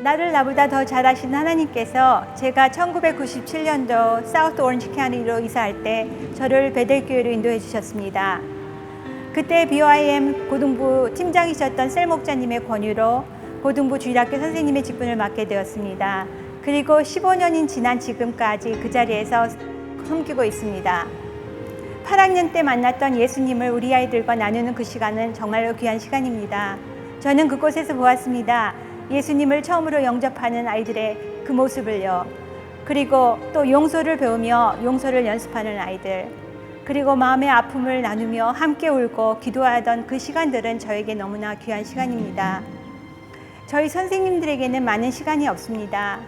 나를 나보다 더 잘하신 하나님께서 제가 1997년도 사우스 오렌지 카운티로 이사할 때 저를 베델교회로 인도해 주셨습니다. 그때 BYM 고등부 팀장이셨던 셀 목자님의 권유로 고등부 주일학교 선생님의 직분을 맡게 되었습니다. 그리고 15년이 지난 지금까지 그 자리에서 섬기고 있습니다. 8학년 때 만났던 예수님을 우리 아이들과 나누는 그 시간은 정말로 귀한 시간입니다. 저는 그곳에서 보았습니다. 예수님을 처음으로 영접하는 아이들의 그 모습을요. 그리고 또 용서를 배우며 용서를 연습하는 아이들. 그리고 마음의 아픔을 나누며 함께 울고 기도하던 그 시간들은 저에게 너무나 귀한 시간입니다. 저희 선생님들에게는 많은 시간이 없습니다.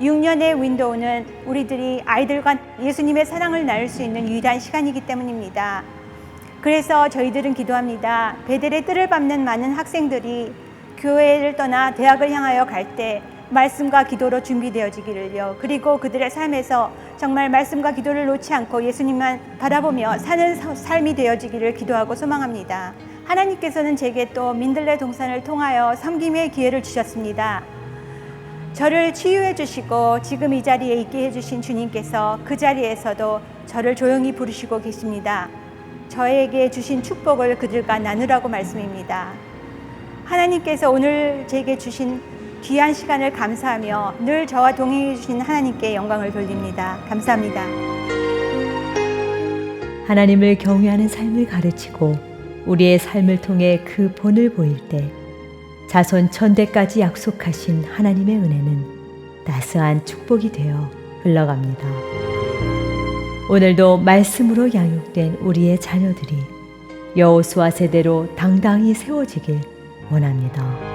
6년의 윈도우는 우리들이 아이들과 예수님의 사랑을 나눌 수 있는 유일한 시간이기 때문입니다. 그래서 저희들은 기도합니다. 베델의 뜰을 밟는 많은 학생들이 교회를 떠나 대학을 향하여 갈 때 말씀과 기도로 준비되어지기를요. 그리고 그들의 삶에서 정말 말씀과 기도를 놓지 않고 예수님만 바라보며 사는 사- 삶이 되어지기를 기도하고 소망합니다. 하나님께서는 제게 또 민들레 동산을 통하여 섬김의 기회를 주셨습니다. 저를 치유해 주시고 지금 이 자리에 있게 해 주신 주님께서 그 자리에서도 저를 조용히 부르시고 계십니다. 저에게 주신 축복을 그들과 나누라고 말씀입니다. 하나님께서 오늘 제게 주신 귀한 시간을 감사하며 늘 저와 동행해 주신 하나님께 영광을 돌립니다. 감사합니다. 하나님을 경외하는 삶을 가르치고 우리의 삶을 통해 그 본을 보일 때 자손 천대까지 약속하신 하나님의 은혜는 따스한 축복이 되어 흘러갑니다. 오늘도 말씀으로 양육된 우리의 자녀들이 여호수아 세대로 당당히 세워지길 원합니다.